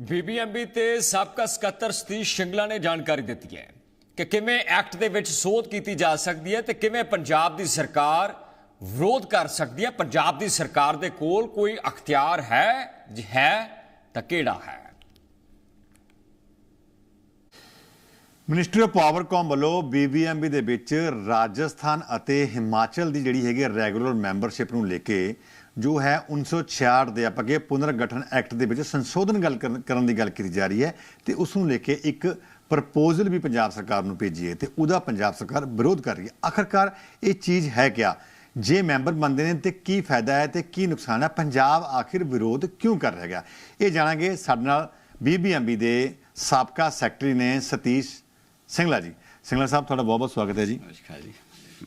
BBMB ਤੇ ਸਾਬਕਾ ਸਕੱਤਰ ਸਤੀਸ਼ ਸ਼ਿੰਗਲਾ ਨੇ ਜਾਣਕਾਰੀ ਦਿੱਤੀ ਹੈ ਕਿ ਕਿਵੇਂ ਐਕਟ ਦੇ ਵਿੱਚ ਸੋਧ ਕੀਤੀ ਜਾ ਸਕਦੀ ਹੈ ਤੇ ਕਿਵੇਂ ਪੰਜਾਬ ਦੀ ਸਰਕਾਰ ਵਿਰੋਧ ਕਰ ਸਕਦੀ ਹੈ। ਪੰਜਾਬ ਦੀ ਸਰਕਾਰ ਦੇ ਕੋਲ ਕੋਈ ਅਖਤਿਆਰ ਹੈ? ਜੇ ਹੈ, ਤਾਂ ਕਿਹੜਾ ਹੈ? ਮਿਨਿਸਟਰੀ ਆਫ ਪਾਵਰਕਾਮ ਵੱਲੋਂ ਬੀਬੀਐਮਬੀ ਦੇ ਵਿੱਚ ਰਾਜਸਥਾਨ ਅਤੇ ਹਿਮਾਚਲ ਦੀ ਜਿਹੜੀ ਹੈਗੀ ਰੈਗੂਲਰ ਮੈਂਬਰਸ਼ਿਪ ਨੂੰ ਲੈ ਕੇ ਜੋ ਹੈ 1966 ਦੇ ਆਪਾਂ ਕਿ ਪੁਨਰਗਠਨ ਐਕਟ ਦੇ ਵਿੱਚ ਸੰਸ਼ੋਧਨ ਗੱਲ ਕਰਨ ਦੀ ਗੱਲ ਕੀਤੀ ਜਾ ਰਹੀ ਹੈ ਤੇ ਉਸ ਨੂੰ ਲੈ ਕੇ ਇੱਕ ਪ੍ਰਪੋਜ਼ਲ ਵੀ ਪੰਜਾਬ ਸਰਕਾਰ ਨੂੰ ਭੇਜੀ ਹੈ ਤੇ ਉਹਦਾ ਪੰਜਾਬ ਸਰਕਾਰ ਵਿਰੋਧ ਕਰ ਰਹੀ ਹੈ। ਆਖਰਕਾਰ ਇਹ ਚੀਜ਼ ਹੈ ਕਿਆ? ਜੇ ਮੈਂਬਰ ਬਣਦੇ ਨੇ ਤੇ ਕੀ ਫਾਇਦਾ ਹੈ ਤੇ ਕੀ ਨੁਕਸਾਨ ਹੈ? ਪੰਜਾਬ ਆਖਿਰ ਵਿਰੋਧ ਕਿਉਂ ਕਰ ਰਿਹਾ ਹੈਗਾ ਇਹ ਜਾਣਾਂਗੇ ਸਾਡੇ ਨਾਲ ਬੀਬੀਐਮਬੀ ਦੇ ਸਾਬਕਾ ਸੈਕਟਰੀ ਨੇ ਸਤੀਸ਼ ਸਿੰਗਲਾ ਜੀ। ਸਿੰਗਲਾ ਸਾਹਿਬ ਤੁਹਾਡਾ ਬਹੁਤ ਬਹੁਤ ਸਵਾਗਤ ਹੈ ਜੀ। ਨਮਸਕਾਰ ਜੀ।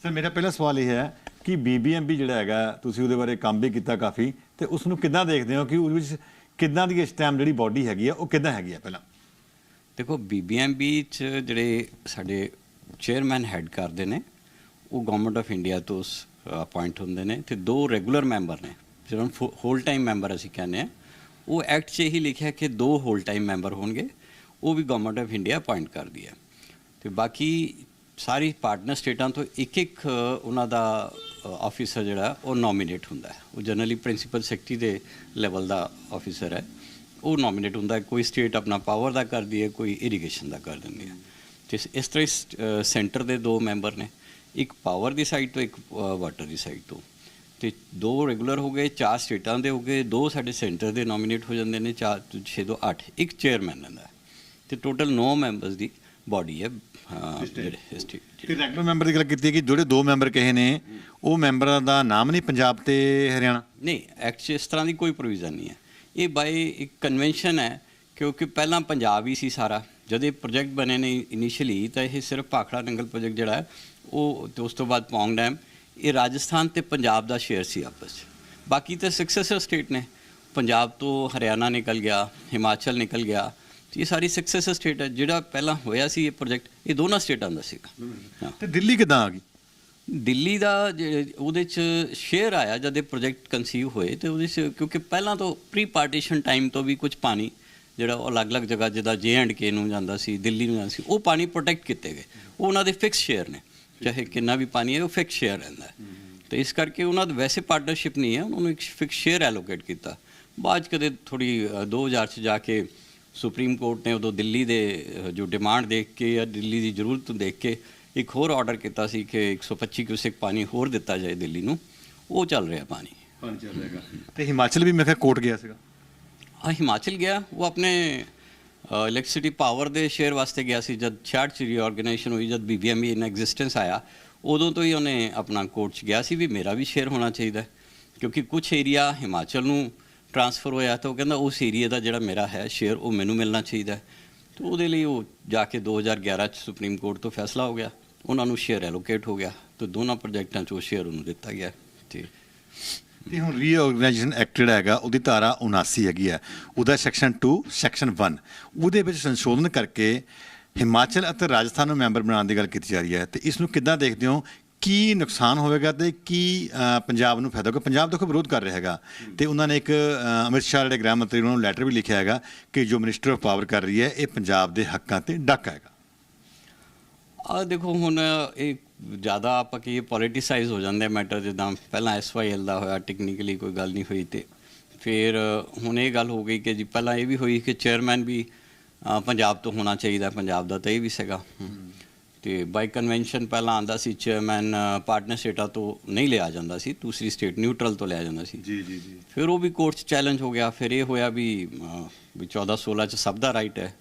ਸਰ ਮੇਰਾ ਪਹਿਲਾ ਸਵਾਲ ਇਹ ਹੈ ਕਿ ਬੀਬੀਐਮਬੀ ਜਿਹੜਾ ਹੈਗਾ, ਤੁਸੀਂ ਉਹਦੇ ਬਾਰੇ ਕੰਮ ਵੀ ਕੀਤਾ ਕਾਫੀ, ਤੇ ਉਸ ਨੂੰ ਕਿੱਦਾਂ ਦੇਖਦੇ ਹੋ ਕਿ ਉਹਦੇ ਵਿੱਚ ਕਿੱਦਾਂ ਦੀ ਇਸ ਟਾਈਮ ਜਿਹੜੀ ਬਾਡੀ ਹੈਗੀ ਆ, ਉਹ ਕਿੱਦਾਂ ਹੈਗੀ ਆ ਪਹਿਲਾਂ? ਦੇਖੋ ਬੀਬੀਐਮਬੀ ਚ ਜਿਹੜੇ ਸਾਡੇ ਚੇਅਰਮੈਨ ਹੈਡ ਕਰਦੇ ਨੇ, ਉਹ ਗਵਰਨਮੈਂਟ ਆਫ ਇੰਡੀਆ ਤੋਂ ਅਪਾਇੰਟ ਹੁੰਦੇ ਨੇ, ਤੇ ਦੋ ਰੈਗੂਲਰ ਮੈਂਬਰ ਨੇ ਜਿਹਨਾਂ ਨੂੰ ਹੋਲ ਟਾਈਮ ਮੈਂਬਰ ਅਸੀਂ ਕਹਿੰਦੇ ਆ। ਉਹ ਐਕਟ 'ਚ ਹੀ ਲਿਖਿਆ ਕਿ ਦੋ ਹੋਲ ਟਾਈਮ ਮੈਂਬਰ ਹੋਣਗੇ, ਉਹ ਵੀ ਗਵਰਨਮੈਂਟ ਆਫ ਇੰਡੀਆ ਅਪਾਇੰਟ ਕਰਦੀ ਹੈ ਤੇ ਬਾਕੀ ਸਾਰੀ ਪਾਰਟਨਰ ਸਟੇਟਾਂ ਤੋਂ ਇੱਕ ਇੱਕ ਉਹਨਾਂ ਦਾ ਆਫੀਸਰ ਜਿਹੜਾ, ਉਹ ਨੋਮੀਨੇਟ ਹੁੰਦਾ ਹੈ। ਉਹ ਜਨਰਲੀ ਪ੍ਰਿੰਸੀਪਲ ਸੈਕਟਰੀ ਦੇ ਲੈਵਲ ਦਾ ਆਫੀਸਰ ਹੈ। ਉਹ ਨੋਮੀਨੇਟ ਹੁੰਦਾ ਕੋਈ ਸਟੇਟ ਆਪਣਾ ਪਾਵਰ ਦਾ ਕਰਦੀ ਹੈ, ਕੋਈ ਇਰੀਗੇਸ਼ਨ ਦਾ ਕਰ ਦਿੰਦੀ ਹੈ। ਤੇ ਇਸ- ਇਸ ਤਰ੍ਹਾਂ ਸੈਂਟਰ ਦੇ ਦੋ ਮੈਂਬਰ ਨੇ। ਇੱਕ ਪਾਵਰ ਦੀ ਸਾਈਡ ਤੋਂ, ਇੱਕ ਵਾਟਰ ਦੀ ਸਾਈਡ ਤੋਂ। ਤੇ ਦੋ ਰੈਗੂਲਰ ਹੋ ਗਏ, ਚਾਰ ਸਟੇਟਾਂ ਦੇ ਹੋ ਗਏ। ਦੋ ਸਾਡੇ ਸੈਂਟਰ ਦੇ ਨੋਮੀਨੇਟ ਹੋ ਜਾਂਦੇ ਨੇ, ਚਾਰ 6 ਤੋਂ 8 ਇੱਕ ਚੇਅਰਮੈਨ ਰਹਿੰਦਾ ਹੈ। ਤੇ ਟੋਟਲ 9 ਮੈਂਬਰਸ ਦੀ ਬਾਡੀ ਹੈ ਜਿਹੜੇ ਤੇ ਰੈਗੂਲਰ ਮੈਂਬਰ ਦੀ ਗੱਲ ਕੀਤੀ ਹੈ ਕਿ ਜਿਹੜੇ ਦੋ ਮੈਂਬਰ ਕਹੇ ਨੇ ਉਹ ਮੈਂਬਰਾਂ ਦਾ ਨਾਮ ਨਹੀਂ ਪੰਜਾਬ ਤੇ ਹਰਿਆਣਾ? ਨਹੀਂ ਐਕਟ 'ਚ ਇਸ ਤਰ੍ਹਾਂ ਦੀ ਕੋਈ ਪ੍ਰੋਵੀਜ਼ਨ ਨਹੀਂ ਹੈ। ਇਹ ਬਾਈ ਇੱਕ ਕਨਵੈਨਸ਼ਨ ਹੈ ਕਿਉਂਕਿ ਪਹਿਲਾਂ ਪੰਜਾਬ ਹੀ ਸੀ ਸਾਰਾ। ਜਦ ਇਹ ਪ੍ਰੋਜੈਕਟ ਬਣੇ ਨੇ ਇਨੀਸ਼ੀਅਲੀ ਤਾਂ ਇਹ ਸਿਰਫ ਭਾਖੜਾ ਨੰਗਲ ਪ੍ਰੋਜੈਕਟ ਜਿਹੜਾ ਹੈ ਉਹ ਤੇ ਉਸ ਤੋਂ ਬਾਅਦ ਪੌਂਗ ਡੈਮ ਇਹ ਰਾਜਸਥਾਨ ਤੇ ਪੰਜਾਬ ਦਾ ਸ਼ੇਅਰ ਸੀ ਆਪਸ 'ਚ। ਬਾਕੀ ਤਾਂ ਸਕਸੈਸਰ ਸਟੇਟ ਨੇ। ਪੰਜਾਬ ਤੋਂ ਹਰਿਆਣਾ ਨਿਕਲ ਗਿਆ ਹਿਮਾਚਲ ਨਿਕਲ ਗਿਆ ਤੇ ਇਹ ਸਾਰੀ ਸਕਸੈਸਰ ਸਟੇਟ ਹੈ ਜਿਹੜਾ ਪਹਿਲਾਂ ਹੋਇਆ ਸੀ ਇਹ ਪ੍ਰੋਜੈਕਟ ਇਹ ਦੋਨਾਂ ਸਟੇਟਾਂ ਦਾ ਸੀਗਾ। ਤੇ ਦਿੱਲੀ ਕਿੱਦਾਂ ਆ ਗਈ? ਦਿੱਲੀ ਦਾ ਉਹਦੇ ਚ ਸ਼ੇਅਰ ਆਇਆ ਜਦ ਇਹ ਪ੍ਰੋਜੈਕਟ ਕਨਸੀਵ ਹੋਏ ਤੇ ਉਹਦੇ ਚ ਕਿਉਂਕਿ ਪਹਿਲਾਂ ਤੋਂ ਪ੍ਰੀ ਪਾਰਟੀਸ਼ਨ ਟਾਈਮ ਤੋਂ ਵੀ ਕੁਝ ਪਾਣੀ ਜਿਹੜਾ ਉਹ ਅਲੱਗ-ਅਲੱਗ ਜਗ੍ਹਾ ਜਿੱਦਾਂ ਜੇ ਐਂਡ ਕੇ ਨੂੰ ਜਾਂਦਾ ਸੀ ਦਿੱਲੀ ਨੂੰ ਜਾਂਦਾ ਸੀ ਉਹ ਪਾਣੀ ਪ੍ਰੋਟੈਕਟ ਕੀਤੇ ਗਏ। ਉਹ ਉਹਨਾਂ ਦੇ ਫਿਕਸ ਸ਼ੇਅਰ ਨੇ ਚਾਹੇ ਕਿੰਨਾ ਵੀ ਪਾਣੀ ਹੈ ਉਹ ਫਿਕਸ ਸ਼ੇਅਰ ਰਹਿੰਦਾ ਤੇ ਇਸ ਕਰਕੇ ਉਹਨਾਂ ਦਾ ਵੈਸੇ ਪਾਰਟਨਰਸ਼ਿਪ ਨਹੀਂ ਹੈ ਉਹਨਾਂ ਨੂੰ ਇੱਕ ਫਿਕਸ ਸ਼ੇਅਰ ਐਲੋਕੇਟ ਕੀਤਾ। ਬਾਅਦ ਕਦੇ ਥੋੜੀ 2000 ਚ ਜਾ ਕੇ ਸੁਪਰੀਮ ਕੋਰਟ ਨੇ ਉਦੋਂ ਦਿੱਲੀ ਦੇ ਜੋ ਡਿਮਾਂਡ ਦੇਖ ਕੇ ਜਾਂ ਦਿੱਲੀ ਦੀ ਜ਼ਰੂਰਤ ਨੂੰ ਦੇਖ ਕੇ ਇੱਕ ਹੋਰ ਆਰਡਰ ਕੀਤਾ ਸੀ ਕਿ 125 ਕਿਊਸੈਕ ਪਾਣੀ ਹੋਰ ਦਿੱਤਾ ਜਾਏ ਦਿੱਲੀ ਨੂੰ। ਉਹ ਚੱਲ ਰਿਹਾ ਪਾਣੀ। ਪਾਣੀ ਚੱਲ ਰਿਹਾਗਾ ਤੇ ਹਿਮਾਚਲ ਵੀ ਮੈਂ ਕਿਹਾ ਕੋਰਟ ਗਿਆ ਸੀਗਾ। ਆ ਹਿਮਾਚਲ ਗਿਆ। ਉਹ ਆਪਣੇ ਇਲੈਕਟ੍ਰਿਸਿਟੀ ਪਾਵਰ ਦੇ ਸ਼ੇਅਰ ਵਾਸਤੇ ਗਿਆ ਸੀ। ਜਦ 66 ਚ ਰੀਆਰਗੇਨਾਈਜੇਸ਼ਨ ਹੋਈ ਜਦ ਬੀਬੀਐਮਈ ਇਨ ਐਗਜ਼ਿਸਟੈਂਸ ਆਇਆ ਉਦੋਂ ਤੋਂ ਹੀ ਉਹਨੇ ਆਪਣਾ ਕੋਰਟ ਚ ਗਿਆ ਸੀ ਵੀ ਮੇਰਾ ਵੀ ਸ਼ੇਅਰ ਹੋਣਾ ਚਾਹੀਦਾ ਹੈ। ਕਿਉਂਕਿ ਕੁਝ ਏਰੀਆ ਹਿਮਾਚਲ ਨੂੰ ਟਰਾਂਸਫਰ ਹੋਇਆ ਤਾਂ ਉਹ ਕਹਿੰਦਾ ਉਸ ਏਰੀਆ ਦਾ ਜਿਹੜਾ ਮੇਰਾ ਹੈ ਸ਼ੇਅਰ ਉਹ ਮੈਨੂੰ ਮਿਲਣਾ ਚਾਹੀਦਾ ਹੈ। ਤੇ ਉਹਦੇ ਲਈ ਉਹ ਜਾ ਕੇ 2011 ਚ ਸੁਪਰੀਮ ਕੋਰਟ ਤੋਂ ਫੈਸਲਾ ਹੋ ਗਿਆ। ਉਹਨਾਂ ਨੂੰ ਸ਼ੇਅਰ ਐਲੋਕੇਟ ਹੋ ਗਿਆ ਤੇ ਦੋਨਾਂ ਪ੍ਰੋਜੈਕਟਾਂ 'ਚ ਉਹ ਸ਼ੇਅਰ ਉਹਨੂੰ ਦਿੱਤਾ ਗਿਆ ਤੇ ਤੇ ਹੁਣ ਰੀਆਰਗੇਨਾਈਜੇਸ਼ਨ ਐਕਟ ਜਿਹੜਾ ਹੈਗਾ, ਉਹਦੀ ਧਾਰਾ 79 ਹੈਗੀ ਹੈ। ਉਹਦਾ ਸੈਕਸ਼ਨ 2 ਸੈਕਸ਼ਨ 1 ਉਹਦੇ ਵਿੱਚ ਸੰਸ਼ੋਧਨ ਕਰਕੇ ਹਿਮਾਚਲ ਅਤੇ ਰਾਜਸਥਾਨ ਨੂੰ ਮੈਂਬਰ ਬਣਾਉਣ ਦੀ ਗੱਲ ਕੀਤੀ ਜਾ ਰਹੀ ਹੈ। ਤੇ ਇਸ ਨੂੰ ਕਿੱਦਾਂ ਦੇਖਦੇ ਹੋ ਕੀ ਨੁਕਸਾਨ ਹੋਵੇਗਾ ਤੇ ਕੀ ਪੰਜਾਬ ਨੂੰ ਫਾਇਦਾ ਹੋਵੇਗਾ ਪੰਜਾਬ ਦੇਖੋ ਵਿਰੋਧ ਕਰ ਰਿਹਾ ਹੈਗਾ। ਤੇ ਉਹਨਾਂ ਨੇ ਇੱਕ ਅਮਿਤ ਸ਼ਾਹ ਜਿਹੜੇ ਗ੍ਰਹਿ ਮੰਤਰੀ ਉਹਨਾਂ ਨੂੰ ਲੈਟਰ ਵੀ ਲਿਖਿਆ ਹੈਗਾ ਕਿ ਜੋ ਮਿਨਿਸਟਰ ਆਫ ਪਾਵਰ ਕਰ ਰਹੀ ਹੈ, ਇਹ ਪੰਜਾਬ ਦੇ ਹੱਕਾਂ ਤੇ ਡੱਕ ਹੈਗਾ। ਆ ਦੇਖੋ, ਹੁਣ ਇਹ ਜ਼ਿਆਦਾ ਆਪਾਂ ਕੀ ਪੋਲਿਟਿਸਾਈਜ਼ ਹੋ ਜਾਂਦੇ ਮੈਟਰ ਜਿੱਦਾਂ ਪਹਿਲਾਂ ਐਸਵਾਈਐਲ ਦਾ ਹੋਇਆ ਟੈਕਨੀਕਲੀ ਕੋਈ ਗੱਲ ਨਹੀਂ ਹੋਈ ਤੇ। ਫਿਰ ਹੁਣ ਇਹ ਗੱਲ ਹੋ ਗਈ ਕਿ ਜੀ ਪਹਿਲਾਂ ਇਹ ਵੀ ਹੋਈ ਕਿ ਚੇਅਰਮੈਨ ਵੀ ਪੰਜਾਬ ਤੋਂ ਹੋਣਾ ਚਾਹੀਦਾ, ਪੰਜਾਬ ਦਾ ਤਾਂ ਇਹ ਵੀ ਸੀਗਾ। ਤੇ ਬਾਈ ਕਨਵੈਨਸ਼ਨ ਪਹਿਲਾਂ ਆਂਦਾ ਸੀ ਚੇਅਰਮੈਨ ਪਾਰਟਨਰ ਸਟੇਟਾਂ ਤੋਂ ਨਹੀਂ ਲਿਆ ਜਾਂਦਾ ਸੀ ਦੂਸਰੀ ਸਟੇਟ ਨਿਊਟਰਲ ਤੋਂ ਲਿਆ ਜਾਂਦਾ ਸੀ। ਜੀ ਜੀ ਜੀ। ਫਿਰ ਉਹ ਵੀ ਕੋਰਟ 'ਚ ਚੈਲੰਜ ਹੋ ਗਿਆ ਫਿਰ ਇਹ ਹੋਇਆ ਵੀ ਵੀ 14 16 ਚ ਸਭ ਦਾ ਰਾਈਟ ਹੈ।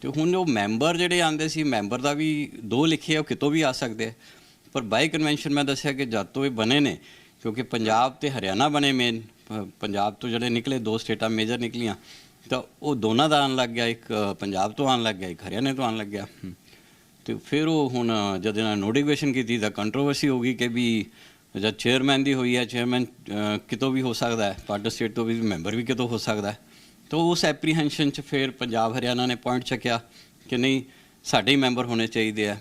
ਤੇ ਹੁਣ ਉਹ ਮੈਂਬਰ ਜਿਹੜੇ ਆਂਦੇ ਸੀ ਮੈਂਬਰ ਦਾ ਵੀ ਦੋ ਲਿਖੇ ਉਹ ਕਿਤੋਂ ਵੀ ਆ ਸਕਦੇ ਪਰ ਬਾਈ ਕਨਵੈਨਸ਼ਨ ਮੈਂ ਦੱਸਿਆ ਕਿ ਜਦ ਤੋਂ ਇਹ ਬਣੇ ਨੇ ਕਿਉਂਕਿ ਪੰਜਾਬ ਤੇ ਹਰਿਆਣਾ ਬਣੇ ਮੇਨ ਪੰਜਾਬ ਤੋਂ ਜਿਹੜੇ ਨਿਕਲੇ ਦੋ ਸਟੇਟਾਂ ਮੇਜਰ ਨਿਕਲੀਆਂ ਤਾਂ ਉਹ ਦੋਨਾਂ ਦਾ ਆਉਣ ਲੱਗ ਗਿਆ ਇੱਕ ਪੰਜਾਬ ਤੋਂ ਆਉਣ ਲੱਗ ਗਿਆ ਇੱਕ ਹਰਿਆਣੇ ਤੋਂ ਆਉਣ ਲੱਗ ਗਿਆ। ਤੇ ਫਿਰ ਉਹ ਹੁਣ ਜਦ ਇਹਨਾਂ ਨੋਟੀਫਿਕੇਸ਼ਨ ਕੀਤੀ ਤਾਂ ਕੰਟਰੋਵਰਸੀ ਹੋ ਗਈ ਕਿ ਵੀ ਜਦ ਚੇਅਰਮੈਨ ਦੀ ਹੋਈ ਹੈ ਚੇਅਰਮੈਨ ਕਿਤੋਂ ਵੀ ਹੋ ਸਕਦਾ ਹੈ ਪਾਰਟਨਰ ਸਟੇਟ ਤੋਂ ਵੀ ਮੈਂਬਰ ਵੀ ਕਿਤੋਂ ਹੋ ਸਕਦਾ ਹੈ। ਤਾਂ ਉਸ ਐਪਰੀਹੈਂਸ਼ਨ ਚ ਫਿਰ ਪੰਜਾਬ, ਹਰਿਆਣਾ ਨੇ ਪੁਆਇੰਟ ਚੱਕਿਆ ਕਿ ਨਹੀਂ, ਸਾਡੇ ਹੀ ਮੈਂਬਰ ਹੋਣੇ ਚਾਹੀਦੇ ਆ।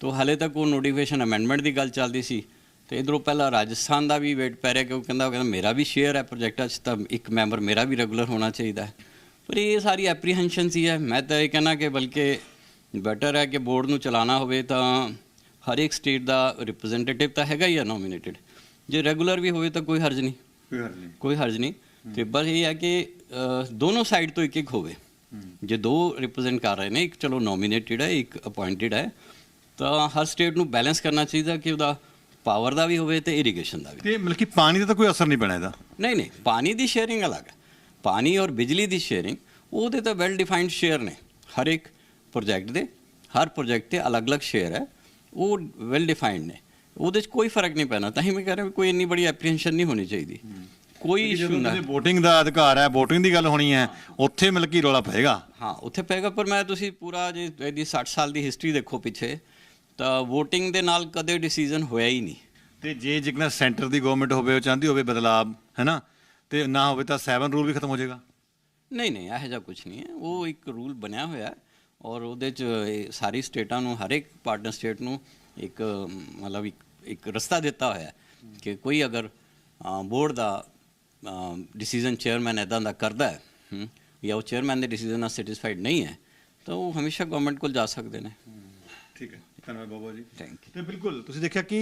ਤਾਂ ਹਾਲੇ ਤੱਕ ਉਹ ਨੋਟੀਫਿਕੇਸ਼ਨ ਅਮੈਂਡਮੈਂਟ ਦੀ ਗੱਲ ਚੱਲਦੀ ਸੀ। ਤੇ ਇਧਰੋਂ ਪਹਿਲਾਂ ਰਾਜਸਥਾਨ ਦਾ ਵੀ ਵੇਟ ਪੈ ਰਿਹਾ ਕਿ ਉਹ ਕਹਿੰਦਾ ਕਹਿੰਦਾ ਮੇਰਾ ਵੀ ਸ਼ੇਅਰ ਹੈ ਪ੍ਰੋਜੈਕਟਾਂ 'ਚ ਤਾਂ ਇੱਕ ਮੈਂਬਰ ਮੇਰਾ ਵੀ ਰੈਗੂਲਰ ਹੋਣਾ ਚਾਹੀਦਾ ਪਰ ਇਹ ਸਾਰੀ ਐਪਰੀਹੈਂਸ਼ਨ ਸੀ ਹੈ। ਮੈਂ ਤਾਂ ਇਹ ਕਹਿਣਾ ਕਿ ਬਲਕਿ ਬੈਟਰ ਹੈ ਕਿ ਬੋਰਡ ਨੂੰ ਚਲਾਉਣਾ ਹੋਵੇ ਤਾਂ ਹਰ ਇੱਕ ਸਟੇਟ ਦਾ ਰਿਪਰੈਜ਼ੈਂਟੇਟਿਵ ਤਾਂ ਹੈਗਾ ਹੀ ਆ ਨੋਮੀਨੇਟਡ ਜੇ ਰੈਗੂਲਰ ਵੀ ਹੋਵੇ ਤਾਂ ਕੋਈ ਹਰਜ ਨਹੀਂ। ਕੋਈ ਹਰਜ ਨਹੀਂ। ਕੋਈ ਹਰਜ ਨਹੀਂ। ਤੇ ਬਸ ਇਹ ਹੈ ਕਿ ਦੋਨੋਂ ਸਾਈਡ ਤੋਂ ਇੱਕ ਇੱਕ ਹੋਵੇ ਜੇ ਦੋ ਰਿਪਰੈਜ਼ੈਂਟ ਕਰ ਰਹੇ ਨੇ ਇੱਕ ਚਲੋ ਨੋਮੀਨੇਟਡ ਹੈ ਇੱਕ ਅਪਾਇੰਟਡ ਹੈ ਤਾਂ ਹਰ ਸਟੇਟ ਨੂੰ ਬੈਲੈਂਸ ਕਰਨਾ ਚਾਹੀਦਾ ਕਿ ਉਹਦਾ ਪਾਵਰ ਦਾ ਵੀ ਹੋਵੇ ਤੇ ਇਰੀਗੇਸ਼ਨ ਦਾ ਵੀ। ਤੇ ਮਤਲਬ ਕਿ ਪਾਣੀ ਦਾ ਤਾਂ ਕੋਈ ਅਸਰ ਨਹੀਂ ਪੈਣਾ ਇਹਦਾ? ਨਹੀਂ ਨਹੀਂ। ਪਾਣੀ ਦੀ ਸ਼ੇਅਰਿੰਗ ਅਲੱਗ ਹੈ। ਪਾਣੀ ਔਰ ਬਿਜਲੀ ਦੀ ਸ਼ੇਅਰਿੰਗ ਉਹਦੇ ਤਾਂ ਵੈਲ ਡਿਫਾਈਨਡ ਸ਼ੇਅਰ ਨੇ। ਹਰ ਇੱਕ ਪ੍ਰੋਜੈਕਟ ਦੇ ਹਰ ਪ੍ਰੋਜੈਕਟ ਤੇ ਅਲੱਗ-ਅਲੱਗ ਸ਼ੇਅਰ ਹੈ ਉਹ ਵੈਲ ਡਿਫਾਈਨਡ ਨੇ। ਉਹਦੇ 'ਚ ਕੋਈ ਫ਼ਰਕ ਨਹੀਂ ਪੈਣਾ। ਤਾਂ ਹੀ ਮੈਂ ਕਹਿ ਰਿਹਾ ਕੋਈ ਇੰਨੀ ਬੜੀ ਐਪਰੀਹੈਂਸ਼ਨ ਨਹੀਂ ਹੋਣੀ ਚਾਹੀਦੀ। ਕੋਈ ਇਸ਼ੂ ਨਾ ਜਦੋਂ VOTING ਦਾ ਅਧਿਕਾਰ ਹੈ VOTING ਦੀ ਗੱਲ ਹੋਣੀ ਹੈ ਉੱਥੇ ਮਤਲਬ ਕਿ ਰੌਲਾ ਪਏਗਾ। ਹਾਂ ਉੱਥੇ ਪਏਗਾ ਪਰ ਮੈਂ ਤੁਸੀਂ ਪੂਰਾ ਜੇ ਇਹਦੀ 60 ਸਾਲ ਦੀ ਹਿਸਟਰੀ ਦੇਖੋ ਪਿੱਛੇ ਤਾਂ VOTING ਦੇ ਨਾਲ ਕਦੇ ਡਿਸੀਜਨ ਹੋਇਆ ਹੀ ਨਹੀਂ। ਤੇ ਜੇ ਜਿਕਨਾ ਸੈਂਟਰ ਦੀ ਗਵਰਨਮੈਂਟ ਹੋਵੇ ਉਹ ਚਾਹੁੰਦੀ ਹੋਵੇ ਬਦਲਾਵ ਹੈਨਾ? ਤੇ ਨਾ ਹੋਵੇ ਤਾਂ 7 ਰੂਲ ਵੀ ਖਤਮ ਹੋ ਜਾਏਗਾ। ਨਹੀਂ ਨਹੀਂ ਇਹੋ ਜਿਹਾ ਕੁਝ ਨਹੀਂ ਹੈ। ਉਹ ਇੱਕ ਰੂਲ ਬਣਿਆ ਹੋਇਆ ਹੈ। ਔਰ ਉਹਦੇ ਚ ਸਾਰੀ ਸਟੇਟਾਂ ਨੂੰ, ਹਰ ਇੱਕ ਪਾਰਟਨਰ ਸਟੇਟ ਨੂੰ ਇੱਕ, ਮਤਲਬ ਇੱਕ ਇੱਕ ਰਸਤਾ ਦਿੱਤਾ ਹੋਇਆ ਕਿ ਕੋਈ ਅਗਰ ਬੋਰਡ ਦਾ ਡਿਸੀਜਨ ਚੇਅਰਮੈਨ ਇਦਾਂ ਦਾ ਕਰਦਾ ਹੈ ਜਾਂ ਉਹ ਚੇਅਰਮੈਨ ਦੇ ਡਿਸੀਜਨ ਨਾਲ ਸੈਟੀਸਫਾਈਡ ਨਹੀਂ ਹੈ, ਤਾਂ ਉਹ ਹਮੇਸ਼ਾ ਗਵਰਨਮੈਂਟ ਕੋਲ ਜਾ ਸਕਦੇ ਨੇ। ਠੀਕ ਹੈ। ਧੰਨਵਾਦ ਬਾਬਾ ਜੀ। ਥੈਂਕ ਯੂ ਤੇ ਬਿਲਕੁਲ ਤੁਸੀਂ ਦੇਖਿਆ ਕਿ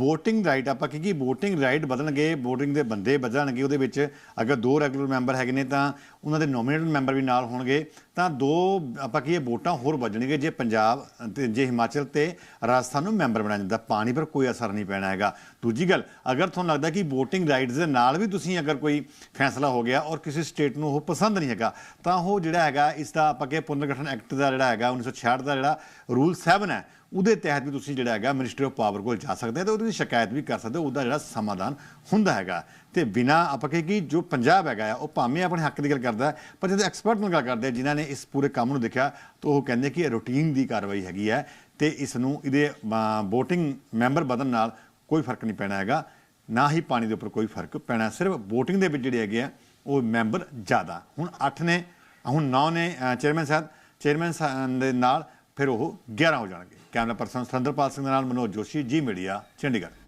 VOTING ਰਾਈਟ ਆਪਾਂ ਕਿ VOTING ਰਾਈਟ ਬਦਲਣਗੇ VOTING ਦੇ ਬੰਦੇ ਬਦਲਣਗੇ ਉਹਦੇ ਵਿੱਚ ਅਗਰ ਦੋ ਰੈਗੂਲਰ ਮੈਂਬਰ ਹੈਗੇ ਨੇ ਤਾਂ ਉਹਨਾਂ ਦੇ ਨੋਮੀਨੇਟਡ ਮੈਂਬਰ ਵੀ ਨਾਲ ਹੋਣਗੇ ਤਾਂ ਦੋ ਆਪਾਂ ਕੀ ਇਹ ਵੋਟਾਂ ਹੋਰ ਵੱਜਣਗੇ ਜੇ ਪੰਜਾਬ ਤੇ ਜੇ ਹਿਮਾਚਲ ਤੇ ਰਾਜਸਥਾਨ ਨੂੰ ਮੈਂਬਰ ਬਣਾਇਆ ਜਾਂਦਾ ਪਾਣੀ ਪਰ ਕੋਈ ਅਸਰ ਨਹੀਂ ਪੈਣਾ ਹੈਗਾ। ਦੂਜੀ ਗੱਲ ਅਗਰ ਤੁਹਾਨੂੰ ਲੱਗਦਾ ਕਿ VOTING ਰਾਈਟਸ ਦੇ ਨਾਲ ਵੀ ਤੁਸੀਂ ਅਗਰ ਕੋਈ ਫੈਸਲਾ ਹੋ ਗਿਆ ਔਰ ਕਿਸੇ ਸਟੇਟ ਨੂੰ ਉਹ ਪਸੰਦ ਨਹੀਂ ਹੈਗਾ ਤਾਂ ਉਹ ਜਿਹੜਾ ਹੈਗਾ ਇਸ ਦਾ ਆਪਾਂ ਕਿ ਪੁਨਰਗਠਨ ਐਕਟ ਦਾ ਜਿਹੜਾ ਹੈਗਾ 1966 ਦਾ ਜਿਹੜਾ ਰੂਲ 7 ਹੈ ਉਹਦੇ ਤਹਿਤ ਵੀ ਤੁਸੀਂ ਜਿਹੜਾ ਹੈਗਾ ਮਿਨਿਸਟਰੀ ਆਫ ਪਾਵਰ ਕੋਲ ਜਾ ਸਕਦੇ ਹੋ ਤੇ ਉਹਦੀ ਸ਼ਿਕਾਇਤ ਵੀ ਕਰ ਸਕਦੇ ਹੋ ਉਹਦਾ ਜਿਹੜਾ ਸਮਾਧਾਨ ਹੁੰਦਾ ਹੈਗਾ। ਤੇ ਬਿਨਾ ਆਪਾਂ ਕਹੇ ਕਿ ਜੋ ਪੰਜਾਬ ਹੈਗਾ ਆ, ਉਹ ਭਾਵੇਂ ਆਪਣੇ ਹੱਕ ਦੀ ਗੱਲ ਕਰਦਾ ਪਰ ਜਦੋਂ ਐਕਸਪਰਟ ਨਾਲ ਗੱਲ ਕਰਦੇ ਜਿਨ੍ਹਾਂ ਨੇ ਇਸ ਪੂਰੇ ਕੰਮ ਨੂੰ ਦੇਖਿਆ ਤਾਂ ਉਹ ਕਹਿੰਦੇ ਕਿ ਇਹ ਰੂਟੀਨ ਦੀ ਕਾਰਵਾਈ ਹੈਗੀ ਹੈ ਤੇ ਇਸ ਨੂੰ ਇਹਦੇ VOTING ਮੈਂਬਰ ਬਦਲਣ ਨਾਲ ਕੋਈ ਫ਼ਰਕ ਨਹੀਂ ਪੈਣਾ ਹੈਗਾ। ਨਾ ਹੀ ਪਾਣੀ ਦੇ ਉੱਪਰ ਕੋਈ ਫ਼ਰਕ ਪੈਣਾ ਸਿਰਫ VOTING ਦੇ ਵਿੱਚ ਜਿਹੜੇ ਹੈਗੇ ਆ ਉਹ ਮੈਂਬਰ ਜ਼ਿਆਦਾ। ਹੁਣ 8 ਨੇ ਹੁਣ 9 ਨੇ ਚੇਅਰਮੈਨ ਸਾਹਿਬ ਚੇਅਰਮੈਨ ਸਾਹਿਬ ਦੇ ਨਾਲ ਫਿਰ ਉਹ 11 ਹੋ ਜਾਣਗੇ। ਕੈਮਰਾ ਪਰਸਨ ਸਤਿੰਦਰਪਾਲ ਸਿੰਘ ਦੇ ਨਾਲ ਮਨੋਜ ਜੋਸ਼ੀ, ਜੀ ਮੀਡੀਆ, ਚੰਡੀਗੜ੍ਹ।